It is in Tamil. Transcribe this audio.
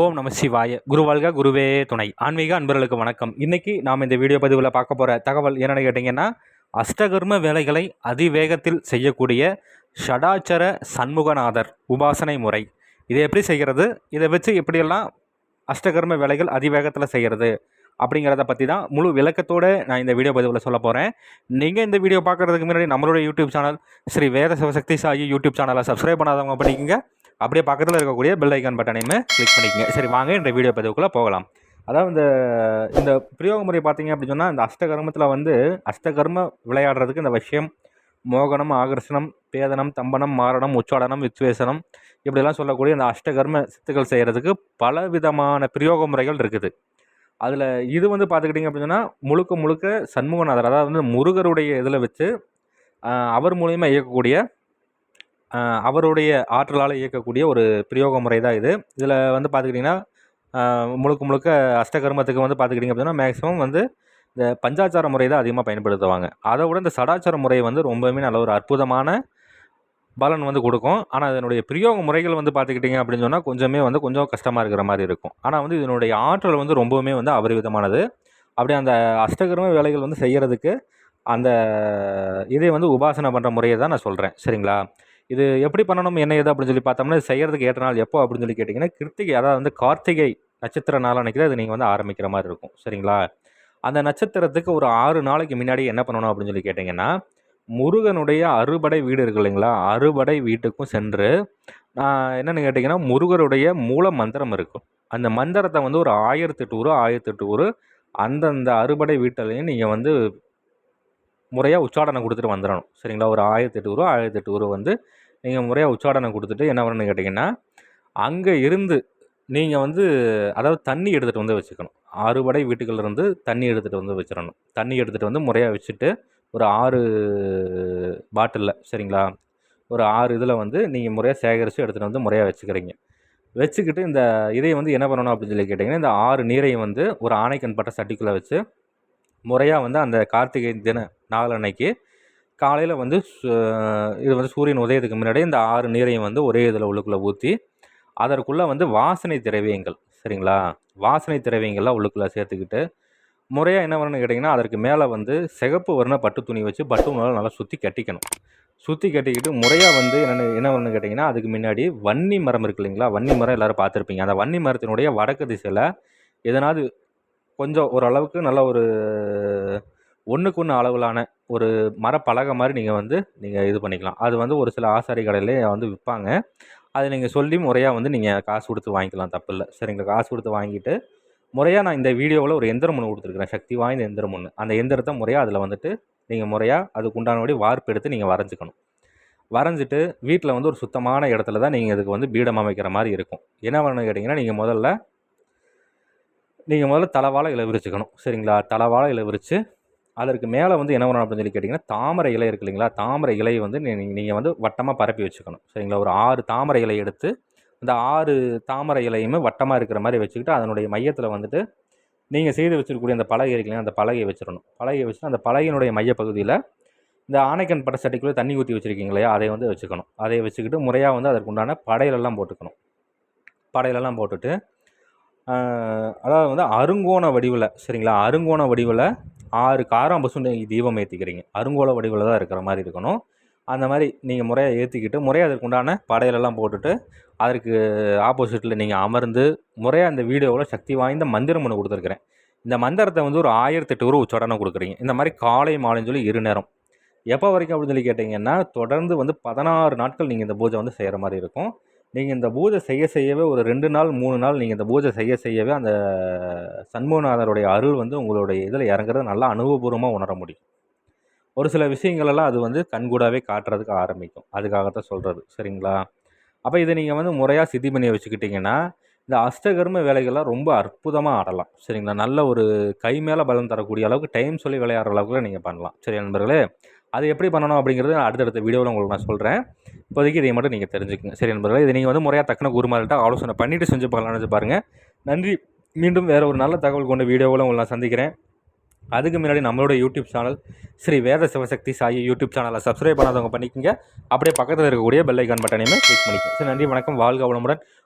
ஓம் நம சிவாய. குருவாழ்க குருவே துணை. ஆன்மீக அன்பர்களுக்கு வணக்கம். இன்னைக்கு நாம் இந்த வீடியோ பதிவில் பார்க்க போகிற தகவல் என்னென்னு கேட்டிங்கன்னா அஷ்டகர்ம வேலைகளை அதிவேகத்தில் செய்யக்கூடிய ஷடாச்சர சண்முகநாதர் உபாசனை முறை. இதை எப்படி செய்கிறது? இதை வச்சு எப்படியெல்லாம் அஷ்டகர்ம வேலைகள் அதிவேகத்தில் செய்கிறது? அப்படிங்கிறத பற்றி தான் முழு விளக்கத்தோடு நான் இந்த வீடியோ பதிவில் சொல்ல போகிறேன் நீங்கள் இந்த வீடியோ பார்க்குறதுக்கு முன்னாடி நம்மளுடைய YouTube channel Sri Veda Sivasakthi Sai YouTube சேனலை சப்ஸ்கிரைப் பண்ணாதவங்க பண்ணிக்கோங்க. அப்படியே பக்கத்தில் இருக்கக்கூடிய பெல் ஐக்கான் பட்டனையுமே கிளிக் பண்ணிக்கங்க. சரி வாங்க இந்த வீடியோ பதிவுக்குள்ளே போகலாம். அதாவது இந்த இந்த பிரயோக முறை பார்த்தீங்க அப்படின்னு சொன்னால் இந்த அஷ்டகர்மத்தில் வந்து அஷ்டகர்ம விளையாடுறதுக்கு இந்த விஷயம் மோகனம் ஆகர்ஷணம் பேதனம் தம்பனம் மாரணம் உச்சாடனம் வித்வேசனம் இப்படிலாம் சொல்லக்கூடிய இந்த அஷ்டகர்ம சித்துக்கள் செய்கிறதுக்கு பல விதமான பிரயோக முறைகள் இருக்குது. அதில் இது வந்து பார்த்துக்கிட்டிங்க அப்படின்னா சொன்னால் முழுக்க முழுக்க சண்முகநாதர் அதாவது வந்து முருகருடைய இதில் வச்சு அவர் மூலியமா இயக்கக்கூடிய அவருடைய ஆற்றலால் இயக்கக்கூடிய ஒரு பிரயோக முறை தான் இது. இதில் வந்து பார்த்துக்கிட்டிங்கன்னா முழுக்க முழுக்க அஷ்டகர்மத்துக்கு வந்து பார்த்துக்கிட்டிங்க அப்படின்னா மேக்ஸிமம் வந்து இந்த பஞ்சாச்சார முறை தான் அதிகமாக பயன்படுத்துவாங்க. அதை விட இந்த சடாச்சார முறை வந்து ரொம்பவுமே நல்ல ஒரு அற்புதமான பலன் வந்து கொடுக்கும். ஆனால் இதனுடைய பிரயோக முறைகள் வந்து பார்த்துக்கிட்டிங்க அப்படின்னு சொன்னால் கொஞ்சமே வந்து கொஞ்சம் கஷ்டமாக இருக்கிற மாதிரி இருக்கும். ஆனால் வந்து இதனுடைய ஆற்றல் வந்து ரொம்பவுமே வந்து அபரிவிதமானது. அப்படி அந்த அஷ்டகர்ம வேலைகள் வந்து செய்கிறதுக்கு அந்த இதை வந்து உபாசனை பண்ணுற முறையை தான் நான் சொல்கிறேன் சரிங்களா? இது எப்படி பண்ணணும் என்ன ஏது அப்படின்னு சொல்லி பார்த்தோம்னா செய்கிறதுக்கு ஏற்ற நாள் எப்போ அப்படின்னு சொல்லி கேட்டிங்கன்னா கிருத்திகை அதாவது வந்து கார்த்திகை நட்சத்திர நாள் அன்றைக்கி தான் நீங்கள் வந்து ஆரம்பிக்கிற மாதிரி இருக்கும். சரிங்களா? அந்த நட்சத்திரத்துக்கு ஒரு ஆறு நாளைக்கு முன்னாடி என்ன பண்ணணும் அப்படின்னு சொல்லி கேட்டிங்கன்னா முருகனுடைய அறுபடை வீடு இருக்கு இல்லைங்களா? அறுபடை வீட்டுக்கும் சென்று நான் என்னென்னு கேட்டிங்கன்னா முருகருடைய மூல மந்திரம் இருக்கும். அந்த மந்திரத்தை வந்து ஒரு ஆயிரத்து ஊர் ஆயிரத்து ஊர் அந்தந்த அறுபடை வீட்டிலையும் நீங்கள் வந்து முறையாக உச்சாடனை கொடுத்துட்டு வந்துடணும். சரிங்களா? ஒரு ஆயிரத்தெட்டு ஊர் ஆயிரத்தெட்டு ஊர் வந்து நீங்கள் முறையாக உச்சாடனை கொடுத்துட்டு என்ன பண்ணணும்னு கேட்டிங்கன்னா அங்கே இருந்து நீங்கள் வந்து அதாவது தண்ணி எடுத்துகிட்டு வந்து வச்சுக்கணும். அறுபடை வீட்டுகள்லேருந்து தண்ணி எடுத்துகிட்டு வந்து வச்சிடணும். தண்ணி எடுத்துகிட்டு வந்து முறையாக வச்சுட்டு ஒரு ஆறு பாட்டிலில் சரிங்களா? ஒரு ஆறு இதில் வந்து நீங்கள் முறையாக சேகரித்து எடுத்துகிட்டு வந்து முறையாக வச்சுக்கிறீங்க. வச்சுக்கிட்டு இந்த இதை வந்து என்ன பண்ணணும் அப்படின்னு சொல்லி கேட்டிங்கன்னா இந்த ஆறு நீரையும் வந்து ஒரு ஆணைக்கண் பட்ட சட்டிக்குள்ளே வச்சு முறையாக வந்து அந்த கார்த்திகை தின நாள் அன்னைக்கு காலையில் வந்து சு- இது வந்து சூரியன் உதயத்துக்கு முன்னாடி இந்த ஆறு நீரையும் வந்து ஒரே இதில் உள்ளுக்குள்ளே ஊற்றி அதற்குள்ளே வந்து வாசனை திரவியங்கள் சரிங்களா? வாசனை திரவியங்கள்லாம் உள்ளுக்குள்ளே சேர்த்துக்கிட்டு முறையாக என்ன பண்ணணும்னு கேட்டிங்கன்னா அதற்கு மேலே வந்து சிகப்பு வர்ண பட்டு துணி வச்சு பட்டு மேலே நல்லா சுற்றி கட்டிக்கணும். சுற்றி கட்டிக்கிட்டு முறையாக வந்து என்னென்ன என்ன பண்ணணும்னு கேட்டிங்கன்னா அதுக்கு முன்னாடி வன்னி மரம் இருக்கு இல்லைங்களா? வன்னி மரம் எல்லோரும் பார்த்துருப்பீங்க. அந்த வன்னி மரத்தினுடைய வடக்கு திசையில் எதனாவது கொஞ்சம் ஓரளவுக்கு நல்ல ஒரு ஒன்றுக்கு ஒன்று அளவிலான ஒரு மரப்பலகை மாதிரி நீங்கள் வந்து நீங்கள் இது பண்ணிக்கலாம். அது வந்து ஒரு சில ஆசாரி கடையிலே வந்து விற்பாங்க அதை நீங்கள் சொல்லி முறையாக வந்து நீங்கள் காசு கொடுத்து வாங்கிக்கலாம் தப்பு இல்லை. சரிங்களா காசு கொடுத்து வாங்கிட்டு முறையாக நான் இந்த வீடியோவில் ஒரு எந்திரம் ஒன்று கொடுத்துருக்குறேன். சக்தி வாய்ந்த எந்திரம் ஒன்று அந்த எந்திரத்தை முறையாக அதில் வந்துட்டு நீங்கள் முறையாக அதுக்கு உண்டானபடி வார்ப்பு எடுத்து நீங்கள் வரைஞ்சிக்கணும். வரைஞ்சிட்டு வீட்டில் வந்து ஒரு சுத்தமான இடத்துல தான் நீங்கள் இதுக்கு வந்து பீடம் அமைக்கிற மாதிரி இருக்கும். என்ன பண்ணணும் கேட்டிங்கன்னா நீங்கள் முதல்ல நீங்கள் முதல்ல தலைவாழை இலை விரிச்சுக்கணும் சரிங்களா? தலைவாழை இலை விரித்து அதற்கு மேலே வந்து என்ன பண்ணணும் அப்படின்னு சொல்லி கேட்டிங்கன்னா தாமரை இலை இருக்கு இல்லைங்களா? தாமரை இலை வந்து நீங்கள் வந்து வட்டமாக பரப்பி வச்சுக்கணும். சரிங்களா? ஒரு ஆறு தாமரை இலை எடுத்து அந்த ஆறு தாமரை இலையுமே வட்டமாக இருக்கிற மாதிரி வச்சுக்கிட்டு அதனுடைய மையத்தில் வந்துட்டு நீங்கள் செய்து வச்சிருக்கக்கூடிய அந்த பலகை இருக்கு அந்த பலகையை வச்சிடணும். பலகையை வச்சுட்டு அந்த பலகையினுடைய மையப்பகுதியில் இந்த ஆனைக்கன் பட சட்டிக்குள்ளே தண்ணி ஊற்றி வச்சுருக்கீங்க இல்லையா? அதை வந்து வச்சுக்கணும். அதை வச்சுக்கிட்டு முறையாக வந்து அதற்கு உண்டான படையிலெல்லாம் போட்டுக்கணும். படையிலெல்லாம் போட்டுட்டு அதாவது வந்து அருங்கோண வடிவில் சரிங்களா? அருங்கோண வடிவில் ஆறு காரம் நீங்கள் தீபம் ஏற்றிக்கிறீங்க அருங்கோல வடிவில் தான் இருக்கிற மாதிரி இருக்கணும். அந்த மாதிரி நீங்கள் முறையாக ஏற்றிக்கிட்டு முறையாக அதற்கு உண்டான படையிலெல்லாம் போட்டுட்டு அதற்கு ஆப்போசிட்டில் நீங்கள் அமர்ந்து முறையாக அந்த வீடியோவில் சக்தி வாய்ந்த மந்திரம் ஒன்று கொடுத்துருக்குறேன். இந்த மந்திரத்தை வந்து ஒரு ஆயிரத்தெட்டு ரூபா உச்சடனை கொடுக்குறீங்க. இந்த மாதிரி காலை மாலைன்னு சொல்லி இரு நேரம். எப்போ வரைக்கும் அப்படின்னு சொல்லி கேட்டிங்கன்னா தொடர்ந்து வந்து பதினாறு நாட்கள் நீங்கள் இந்த பூஜை வந்து செய்கிற மாதிரி இருக்கும். நீங்கள் இந்த பூஜை செய்ய செய்யவே ஒரு ரெண்டு நாள் மூணு நாள் நீங்கள் இந்த பூஜை செய்ய செய்யவே அந்த சண்முகநாதருடைய அருள் வந்து உங்களுடைய இதில் இறங்குறது நல்லா அனுபவபூர்வமாக உணர முடியும். ஒரு சில விஷயங்களெல்லாம் அது வந்து கண்கூடாவே காட்டுறதுக்கு ஆரம்பிக்கும். அதுக்காகத்தான் சொல்கிறது சரிங்களா? அப்போ இதை நீங்கள் வந்து முறையாக சித்தி பண்ணி வச்சுக்கிட்டிங்கன்னா இந்த அஷ்டகர்ம வேலைகள்லாம் ரொம்ப அற்புதமாக ஆடலாம். சரிங்களா? நல்ல ஒரு கை மேலே பலம் தரக்கூடிய அளவுக்கு டைம் சொல்லி விளையாடுற அளவுக்கு நீங்கள் பண்ணலாம். சரி நண்பர்களே அது எப்படி பண்ணணும் அப்படிங்கிறது நான் அடுத்தடுத்த வீடியோவில் உங்களுக்கு நான் சொல்கிறேன் இப்போதைக்கு இதை மட்டும் நீங்கள் தெரிஞ்சுக்கங்க. சரி நண்பர்களே இதை நீங்கள் வந்து முறையாக தக்கன குருமார்கிட்ட ஆலோசனை பண்ணிவிட்டு செஞ்சு பார்க்கலாம்னு பாருங்கள் நன்றி. மீண்டும் வேறு ஒரு நல்ல தகவல் கொண்ட வீடியோவில் உங்களை நான் சந்திக்கிறேன். அதுக்கு முன்னாடி நம்மளோட YouTube channel Sri Veda Sivasakthi Sai YouTube சேனலை சப்ஸ்கிரைப் பண்ணாதவங்க பண்ணிக்கோங்க. அப்படியே பக்கத்தில் இருக்கக்கூடிய பெல்லைக்கான் பட்டனையுமே கிளிக் பண்ணிக்கோங்க. சரி நன்றி வணக்கம். வாழ்க வளமுடன்.